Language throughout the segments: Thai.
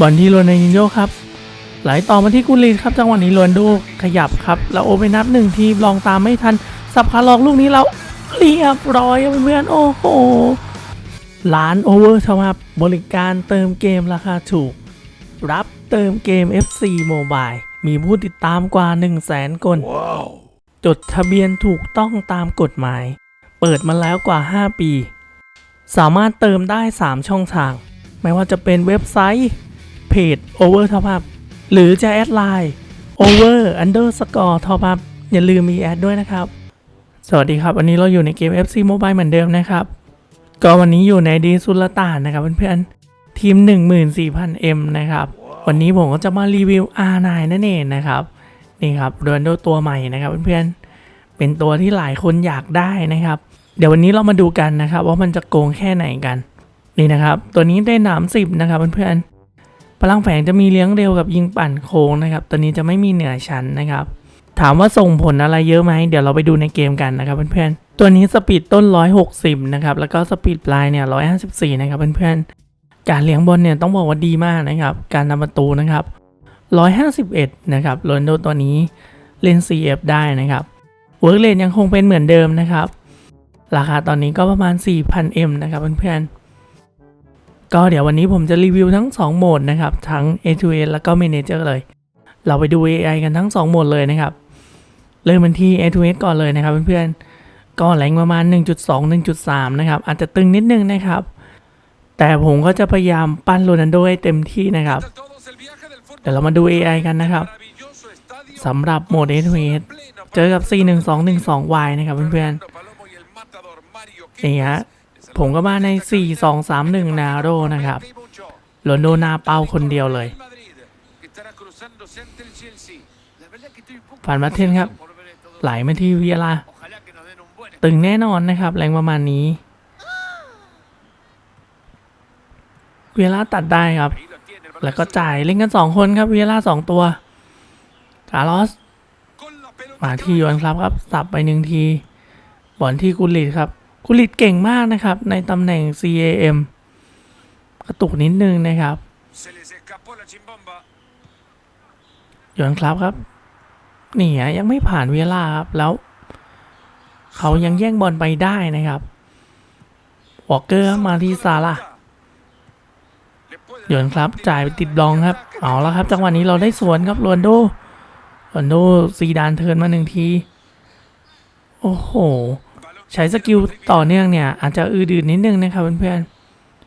บอลที่โรนัลดินโยครับ ไหลต่อมาที่กุลีครับ จังหวะนี้โรนลโดขยับครับ แล้วโอไปนับหนึ่งทีลองตามไม่ทัน สับขาหลอกลูกนี้แล้วเรียบร้อยเพื่อนโอ้โหร้านโอเวอร์ทวับบริการเติมเกมราคาถูก รับเติมเกม FC Mobile มีผู้ติดตามกว่า 1 0 0 0 0แสนคนจดทะเบียนถูกต้องตามกฎหมาย เปิดมาแล้วกว่า 5 ปี สามารถเติมได้ 3 ช่องทาง ไม่ว่าจะเป็นเว็บไซต์เพจ Over Top Up หรือจะแอดไลน์ Over Underscore Top Up อย่าลืมมีแอดด้วยนะครับ สวัสดีครับ วันนี้เราอยู่ในเกม FC Mobile เหมือนเดิมนะครับ ก็วันนี้อยู่ในดีสุลต่านนะครับเพื่อนๆทีม 14,000M นะครับ วันนี้ผมก็จะมารีวิว R9 นั่นเองนะครับ นี่ครับโรนโดตัวใหม่นะครับเพื่อนๆเป็นตัวที่หลายคนอยากได้นะครับ เดี๋ยววันนี้เรามาดูกันนะครับ ว่ามันจะโกงแค่ไหนกัน นี่นะครับตัวนี้ได้หนามสิบนะครับเพื่อนๆพลังแฝงจะมีเลี้ยงเร็วกับยิงปั่นโค้งนะครับ ตัวนี้จะไม่มีเหนือชั้นนะครับ ถามว่าส่งผลอะไรเยอะไหมเดี๋ยวเราไปดูในเกมกันนะครับเพื่อนๆตัวนี้สปีดต้น 160 นะครับแล้วก็สปีดปลายเนี่ย154 นะครับเพื่อนๆการเลี้ยงบอลเนี่ยต้องบอกว่าดีมากนะครับการทำประตูนะครับ 151 นะครับโรนโดตัวนี้เล่น CF ได้นะครับเวิร์กเลนยังคงเป็นเหมือนเดิมนะครับ ราคาตอนนี้ก็ประมาณ 4,000M นะครับเพื่อนๆ ก็เดี๋ยววันนี้ผมจะรีวิวทั้ง 2 โหมดนะครับ ทั้ง A2A แล้วก็ Manager เลย เราไปดู AI กันทั้ง 2 โหมดเลยนะครับ เริ่มกันที่ A2A ก่อนเลยนะครับเพื่อนๆ ก็แรงประมาณ 1.2 1.3 นะครับ อาจจะตึงนิดนึงนะครับ แต่ผมก็จะพยายามปั้นโรนัลโดให้เต็มที่นะครับ เดี๋ยวเรามาดู AI กันนะครับสำหรับโหมด A2A เจอกับ 41212Y นะครับเพื่อนๆนี่ฮะ ผมก็มาใน 4231 นาโรนะครับโรนโดนาเป้าคนเดียวเลยผ่านมาเทนครับ ไหลมาที่เวียลาตึงแน่นอนนะครับ แรงประมาณนี้ เวียลาตัดได้ครับ แล้วก็จ่ายเล่นกัน 2 คนครับเวียลา2ตัวคาร์ลอสมาที่ยอนครับครับสับไปหนึ่งทีบอลที่กุลิตครับ กุลิตเก่งมากนะครับ ในตำแหน่ง CAM กระตุกนิดนึงนะครับยอนครับครับนี่ฮะยังไม่ผ่านเวลาครับ แล้ว เขายังแย่งบอลไปได้นะครับวอลเกอร์มาที่ซาร่าโยนครับจ่ายไปติดบลองครับ เอาแล้วครับ จังหวะนี้เราได้สวนครับโรนลโดโรนลโดซีดานเทิร์นมาหนึ่งที โอ้โห ใช้สกิลต่อเนื่องเนี่ยอาจจะอืดๆนิดนึงนะครับเพื่อน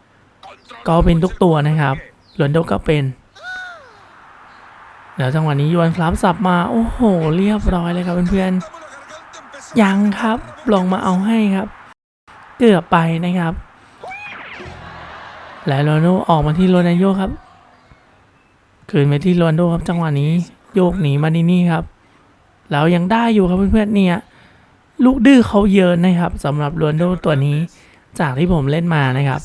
ๆก็เป็นทุกตัวนะครับโรนโดก็เป็น แล้วจังหวะนี้ยวนครับสับมาโอ้โห เรียบร้อยเลยครับเพื่อนๆยังครับลองมาเอาให้ครับ เกือบไปนะครับ และโรนัลโดออกมาที่โรนัลโดครับคืนไปที่โรนโดครับจังหวะนี้โยกหนีมาที่นี่ครับ แล้วยังได้อยู่ครับเพื่อนๆเนี่ย ลูกดื้อเขาเยอะนะครับสำหรับโรนัลโดตัวนี้จากที่ผมเล่นมานะครับ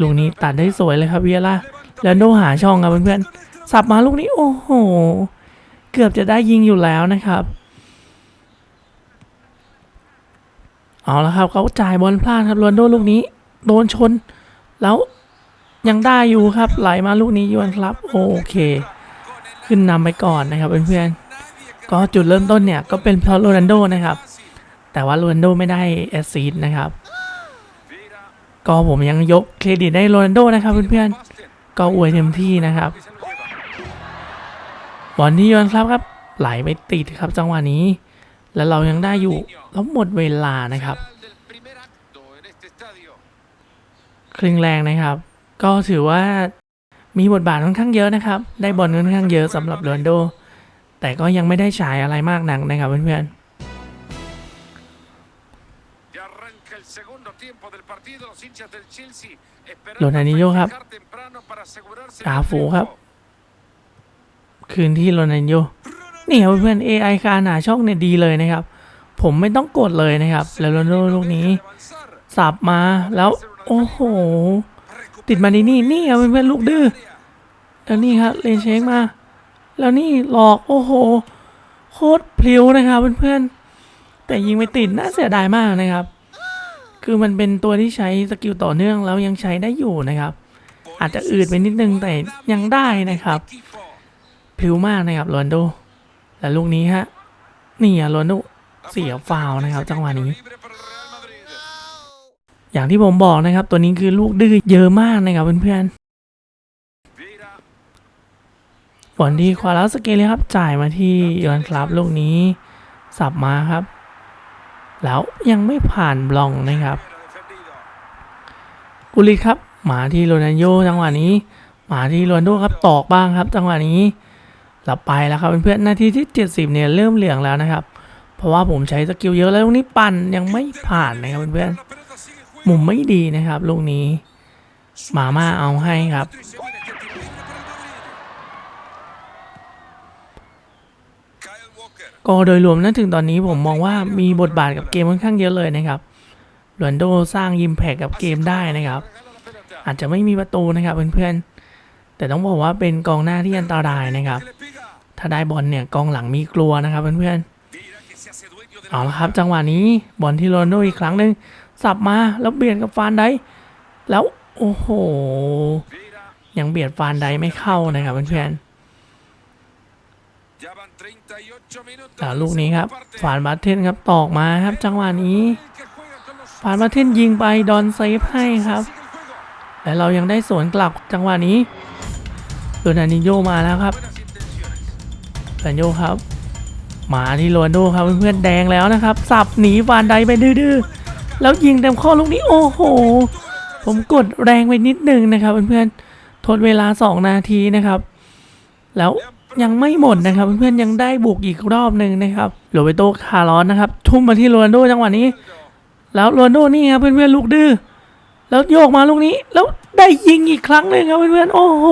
ลูกนี้ตัดได้สวยเลยครับเวียร่าโรนัลโดหาช่องครับเพื่อนๆสับมาลูกนี้โอ้โห เกือบจะได้ยิงอยู่แล้วนะครับ เอาละครับเขาจ่ายบอลพลาดครับโรนโดลูกนี้ โดนชน แล้วยังได้อยู่ครับไหลมาลูกนี้ยวนครับ โอเค ขึ้นนำไปก่อนนะครับเพื่อนๆ ก็จุดเริ่มต้นเนี่ย ก็เป็นเพราะโรนัลโดนะครับ แต่ว่าโรนัลโดไม่ได้แอสซิสต์นะครับ ก็ผมยังยกเครดิตให้โรนัลโดนะครับเพื่อนๆ ก็อวยเต็มที่นะครับ บอลที่ยอนครับครับ ไหลไปติดครับจังหวะนี้ แล้วเรายังได้อยู่แล้วหมดเวลานะครับ ครึ่งแรงนะครับ ก็ถือว่ามีบทบาทค่อนข้างเยอะนะครับ ได้บอลค่อนข้างเยอะสำหรับโรนลโด แต่ก็ยังไม่ได้ฉายอะไรมากนักนะครับเพื่อนๆโรนัลดิโญ่ครับกาฟูครับ คืนที่โรนัลดิโญ่นี่ครับเพื่อนๆ AI คาหนาช่องเนี่ยดีเลยนะครับ ผมไม่ต้องกดเลยนะครับ แล้วโรนัลโดลูกนี้สับมาแล้ว โอ้โห ติดมาดีนี่นี่ครับเพื่อนๆลูกดื้อแล้วนี่ครับเลนเชงมา แล้วนี่หลอกโอ้โห โคตรพลิ้วนะครับเพื่อนๆ แต่ยิงไม่ติดน่าเสียดายมากนะครับ คือมันเป็นตัวที่ใช้สกิลต่อเนื่องแล้วยังใช้ได้อยู่นะครับ อาจจะอืดไปนิดนึงแต่ยังได้นะครับพลิ้วมากนะครับโรนโด และลูกนี้ฮะนี่อะโรนโดเสียฟาวนะครับจังหวะนี้ อย่างที่ผมบอกนะครับ ตัวนี้คือลูกดื้อเยอะมากนะครับเพื่อนๆ บอลที่ควาลัสเกเลยครับ จ่ายมาที่ยอนครับลูกนี้ สับมาครับ แล้วยังไม่ผ่านบล็องนะครับกุลิตครับ มาที่โรนันโยจังหวะนี้ มาที่โรนโดครับตอกบ้างครับจังหวะนี้หลับไปแล้วครับเพื่อนๆนาทีที่ 70 เนี่ยเริ่มเหลืองแล้วนะครับ เพราะว่าผมใช้สกิลเยอะแล้วลูกนี้ปั่นยังไม่ผ่านนะครับเพื่อนๆมุมไม่ดีนะครับลูกนี้หมาม่าเอาให้ครับ ก็โดยรวมนั้นถึงตอนนี้ผมมองว่ามีบทบาทกับเกมค่อนข้างเยอะเลยนะครับโรนโดสร้างยิมแพกกับเกมได้นะครับ อาจจะไม่มีประตูนะครับเพื่อนๆ แต่ต้องบอกว่าเป็นกองหน้าที่อันตรายนะครับ ถ้าได้บอลเนี่ยกองหลังมีกลัวนะครับเพื่อนๆ เอาละครับจังหวะนี้บอลที่โรนโดอีกครั้งหนึ่งสับมาแล้วเบียดกับฟานไดแล้วโอ้โห ยังเบียดฟานไดไม่เข้านะครับเพื่อนๆ แล้วลูกนี้ครับฟานบาเทนครับตอกมาครับ จังหวะนี้ฟานบาเทนยิงไปดอนเซฟให้ครับ และเรายังได้สวนกลับจังหวะนี้โรนัลดินโยมาแล้วครับโรนัลดินโยครับมาที่โรนลโดครับเพื่อนๆแดงแล้วนะครับ สับหนีฟานไดไปดื้อๆแล้วยิงเต็มข้อลูกนี้โอ้โห ผมกดแรงไปนิดนึงนะครับเพื่อนๆทดเวลา 2 นาทีนะครับ แล้ว ยังไม่หมดนะครับ เพื่อนๆยังได้บุกอีกรอบหนึ่งนะครับโรเบโตคาร์ลอสนะครับ ทุ่มมาที่โรนลโดจังหวะนี้ แล้วโรนลโดนี่ครับเพื่อนๆลูกดื้อแล้วโยกมาลูกนี้ แล้วได้ยิงอีกครั้งหนึ่งครับเพื่อนๆโอ้โห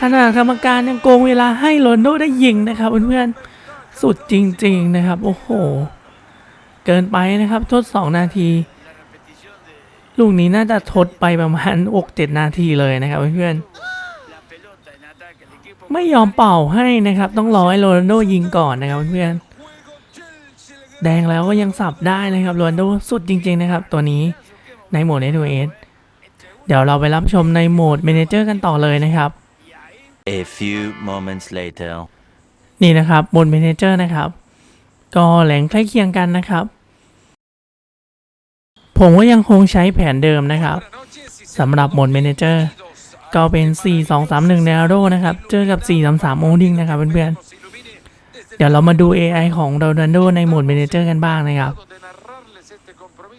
ขนาดกรรมการยังโกงเวลาให้โรนลโดได้ยิงนะครับเพื่อนๆสุดจริง ๆนะครับ โอ้โห เกินไปนะครับ ทด2นาที ลูกนี้น่าจะทดไปประมาณ6-7นาทีเลยนะครับเพื่อนๆ ไม่ยอมเป่าให้นะครับ ต้องรอให้โรนัลโดยิงก่อนนะครับเพื่อนๆแดงแล้วก็ยังสับได้นะครับโรนัลโดสุดจริง ๆ นะครับ ตัวนี้ในโหมด s อ s เดี๋ยวเราไปรับชมในโหมด Manager กันต่อเลยนะครับ A few moments later. นี่นะครับบน Manager นะครับ ก็แหล่งใกล้เคียงกันนะครับ ผมก็ยังคงใช้แผนเดิมนะครับสำหรับโหมด Manager ก็เป็น 4 2 3 1 n a r o นะครับ เจอกับ 4 3 3 o d i n g นะครับเพื่อนๆ เดี๋ยวเรามาดู AI ของ Ronaldo ในโหมด Manager กันบ้างนะครับ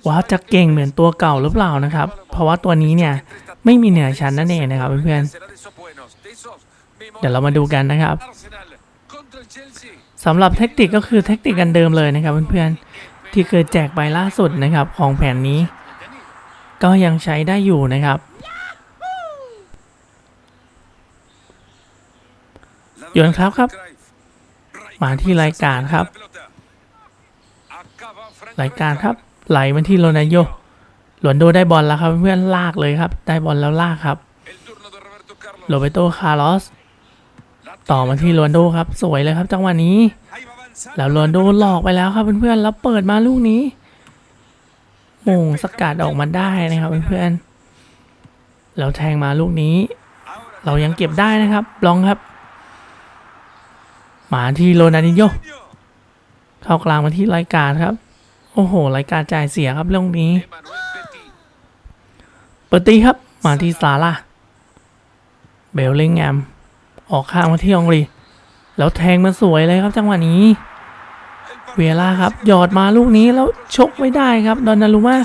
ว่าจะเก่งเหมือนตัวเก่าหรือเปล่านะครับ เพราะว่าตัวนี้เนี่ย ไม่มีเหนือชั้นนั่นเองนะครับเพื่อนๆ เดี๋ยวเรามาดูกันนะครับสำหรับเทคนิคก็คือเทคนิคกันเดิมเลยนะครับเพื่อนๆ ที่เคยแจกไปล่าสุดนะครับของแผนนี้ ก็ยังใช้ได้อยู่นะครับ โยนครับครับ มาที่รายการครับ รายการครับ ไหลมาที่โรนัลโยหลวนโดได้บอลแล้วครับ เพื่อนลากเลยครับ ได้บอลแล้วลากครับโรเบโตคาร์ลอสต่อมาที่โรนโดครับ สวยเลยครับ จังหวะนี้ แล้แล้วโรนโดหลอกไปแล้วครับเพื่อนๆแล้วเปิดมาลูกนี้มงสกัดออกมาได้นะครับเพื่อนๆแล้วแทงมาลูกนี้ เรายังเก็บได้นะครับลองครับ มาที่โรนัลดินโยเข้ากลางมาที่รายการครับ โอ้โหรายการจ่ายเสียครับเรื่องนี้ เปิดตีครับมาที่ซาร่าเบลลิงแอมออกข้างมาที่องรีแล้วแทงมาสวยเลยครับจังหวะนี้ เวลาครับ หยอดมาลูกนี้แล้วชกไม่ได้ครับดอนนารุมา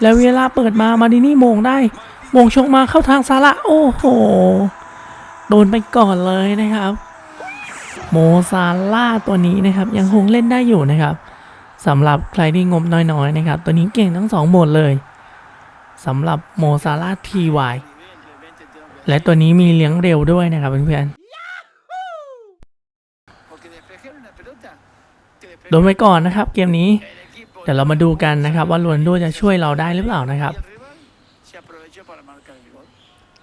แล้วเวลาเปิดมามาดินี่มงได้มงชกมาเข้าทางซาร่าโอ้โหโดนไปก่อนเลยนะครับ โมซาร่าตัวนี้นะครับ ยังคงเล่นได้อยู่นะครับสำหรับใครที่งบน้อยๆนะครับ ตัวนี้เก่งทั้งสองโหมดเลยสำหรับโมซาร่าทีวและตัวนี้มีเลี้ยงเร็วด้วยนะครับเพื่อนๆโดนไปก่อนนะครับ เกมนี้เดี๋ยวเรามาดูกันนะครับ ว่าลวนโดจะช่วยเราได้หรือเปล่านะครับ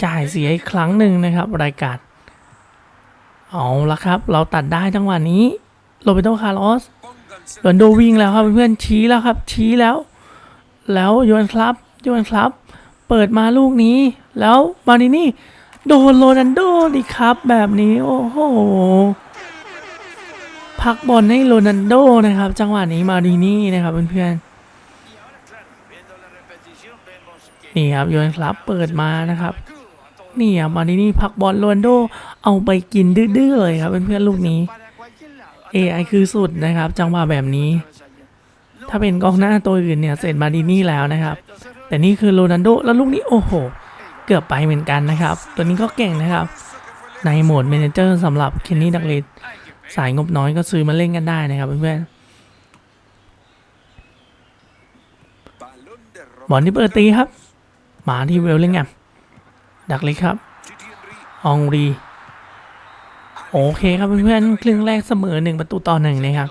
จ่ายเสียอีกครั้งหนึ่งนะครับ รายการ เอาละครับ เราตัดได้จังหวะนี้โรเบโตคาร์ลอสโรนโดวิ่งแล้วครับเพื่อนๆชี้แล้วครับ ชี้แล้ว แล้วโยนครับโยนครับ เปิดมาลูกนี้ แล้วมาดินี่ โดนโรนันโดดิครับ แบบนี้โอ้โหพักบอลให้โรนันโดนะครับ จังหวะนี้มาดินี่นะครับเพื่อนๆนี่ครับโยนครับเปิดมานะครับ นี่ครับมาดินี่พักบอลโรนโดเอาไปกินดื้อๆเลยครับเพื่อนๆลูกนี้ AI คือสุดนะครับ จังหวะแบบนี้ ถ้าเป็นกองหน้าตัวอื่นเนี่ยเสร็จมาดินี่แล้วนะครับ แต่นี่คือโรนัลโดแล้วลูกนี้โอ้โห เกือบไปเหมือนกันนะครับ ตัวนี้ก็เก่งนะครับ ในโหมด m ม n เจอร์สำหรับเคนนี่ดักเลดสายงบน้อยก็ซื้อมาเล่นกันได้นะครับเพื่อนๆบอลที่เปิดตีครับ มาที่เวลเลงแฮม ดักเลดครับอองรี โอเคครับเพื่อนๆครึ่งแรกเสมอหนึ่งประตูต่อหนึ่งนะครับ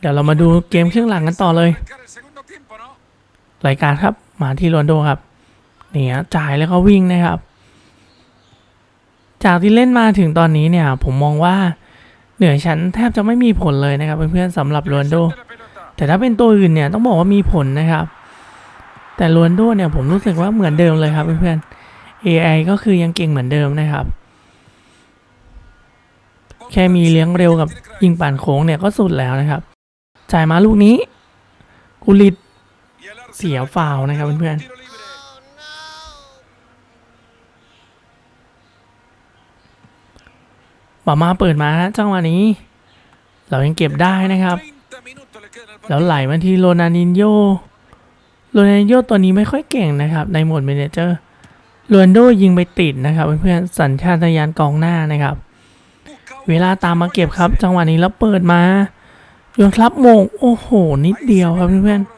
เดี๋ยวเรามาดูเกมครึ่งหลังกันต่อเลยรายการครับ มาที่โรนโดครับเนี่ยจ่ายแล้วก็วิ่งนะครับ จากที่เล่นมาถึงตอนนี้เนี่ย ผมมองว่าเหนือชั้นแทบจะไม่มีผลเลยนะครับเพื่อนๆสำหรับโรนโด แต่ถ้าเป็นตัวอื่นเนี่ยต้องบอกว่ามีผลนะครับ แต่โรนลโดเนี่ยผมรู้สึกว่าเหมือนเดิมเลยครับเพื่อนๆ AI ก็คือยังเก่งเหมือนเดิมนะครับ แค่มีเลี้ยงเร็วกับยิงป่านโค้งเนี่ยก็สุดแล้วนะครับ จ่ายมาลูกนี้ กุลิตเสียฟาวนะครับเพื่อนๆบามาเปิดมาฮะจังหวะนี้ เรายังเก็บได้นะครับ แล้วไหลมาที่โรนันดินโยโรนันดินโยตัวนี้ไม่ค่อยเก่งนะครับ ในโหมดเมเนเจอร์โรนโดยิงไปติดนะครับเพื่อนๆสัญชาตญาณกองหน้านะครับ เวลาตามมาเก็บครับ จังหวะนี้แล้วเปิดมาโยนครับโมงโอ้โห นิดเดียวครับเพื่อนๆ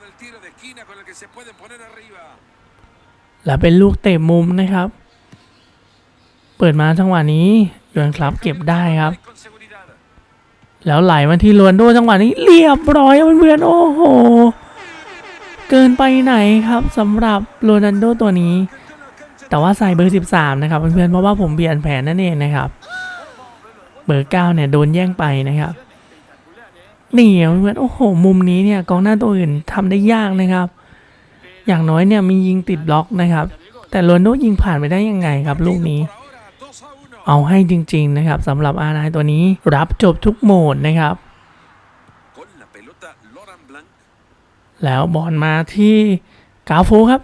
แล้วเป็นลูกเตะมุมนะครับ เปิดมาจังหวะนี้โยนครับเก็บได้ครับ แล้วไหลมาที่โรนโดจังหวะนี้เรียบร้อยครับเพื่อนๆโอ้โห เกินไปไหนครับสำหรับโรนัลโดตัวนี้ แต่ว่าใส่เบอร์ 13 นะครับเพื่อนๆเพราะว่าผมเปลี่ยนแผนนั่นเองนะครับ เบอร์9เนี่ยโดนแย่งไปนะครับนี่ครับเพื่อนๆโอ้โห มุมนี้เนี่ยกองหน้าตัวอื่นทำได้ยากนะครับ อย่างน้อยเนี่ยมียิงติดบล็อกนะครับ แต่โรนโดยิงผ่านไปได้ยังไงครับลูกนี้ Por ahora, 2 a 1. เอาให้จริง ๆ นะครับสำหรับอาร์ไนตัวนี้รับจบทุกโหมดนะครับ แล้วบอลมาที่กาฟูครับ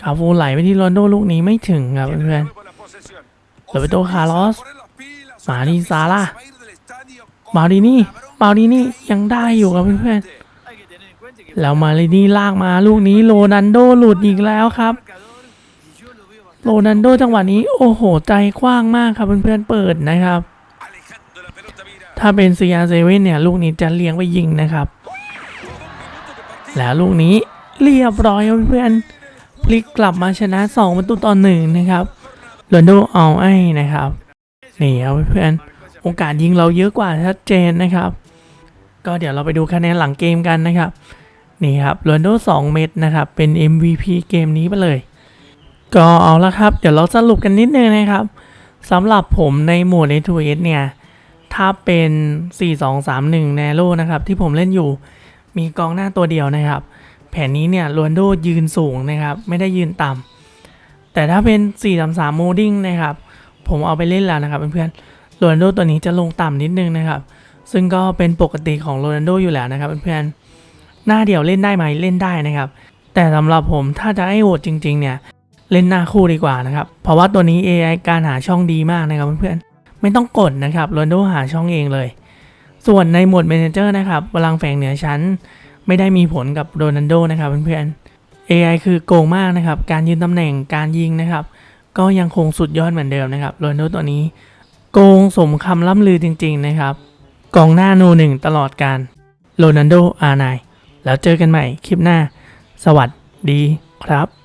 กาฟูไหลไปที่โรนโดลูกนี้ไม่ถึงครับเพื่อน nuevo la posesión. Roberto Carlos. Poner las pilas. Mari Se Salah. va a ir del estadio con มาดินี่มาดินี่ยังได้อยู่ครับเพื่อนๆแล้วมาดินี่ลากมาลูกนี้โรนันโดหลุดอีกแล้วครับ โรนันโดจังหวะนี้โอ้โห ใจกว้างมากครับเพื่อนๆเปิดนะครับ Alejando la pelota, mira. ถ้าเป็นเนี่ย ลูกนี้จะเลี้ยงไปยิงนะครับ แล้วลูกนี้เรียบร้อยเพื่อนๆพลิกกลับมาชนะ 2 ประตูต่อหนึ่งนะครับโรนโดเอาไอ้นะครับนี่ครับเพื่อนๆโอกาสยิงเราเยอะกว่าชัดเจนนะครับ ก็เดี๋ยวเราไปดูคะแนนหลังเกมกันนะครับนี่ครับโรนโด2เม็ดนะครับเป็น MVP เกมนี้ไปเลย ก็เอาละครับ เดี๋ยวเราสรุปกันนิดนึงนะครับสำหรับผมในหมวด A2S เนี่ย ถ้าเป็น 4-2-3-1 n a r o นะครับ ที่ผมเล่นอยู่มีกองหน้าตัวเดียวนะครับ แผนนี้เนี่ยโรนลโดยืนสูงนะครับ ไม่ได้ยืนต่ำแต่ถ้าเป็น 4-3-3 molding นะครับ ผมเอาไปเล่นแล้วนะครับเพื่อนๆโรนลโดตัวนี้จะลงต่ำนิดนึงนะครับ ซึ่งก็เป็นปกติของโรนัลโดอยู่แล้วนะครับเพื่อนๆหน้าเดียวเล่นได้ไหมเล่นได้นะครับ แต่สำหรับผมถ้าจะให้โหดจริง ๆ เนี่ย เล่นหน้าคู่ดีกว่านะครับ เพราะว่าตัวนี้ AI การหาช่องดีมากนะครับเพื่อนๆ ไม่ต้องกดนะครับโรนโดหาช่องเองเลย ส่วนในหมวด Manager นะครับพลังแฝงเหนือชั้น ไม่ได้มีผลกับโรนัลโดนะครับเพื่อนๆ AI คือโกงมากนะครับ การยืนตำแหน่งการยิงนะครับ ก็ยังคงสุดยอดเหมือนเดิมนะครับโรนัลโดตัวนี้ โกงสมคำล่ำลือจริง ๆ นะครับกองหน้าโนหนึ่งตลอดการโรนัลโดอาร์ไนแล้วเจอกันใหม่คลิปหน้า สวัสดีครับ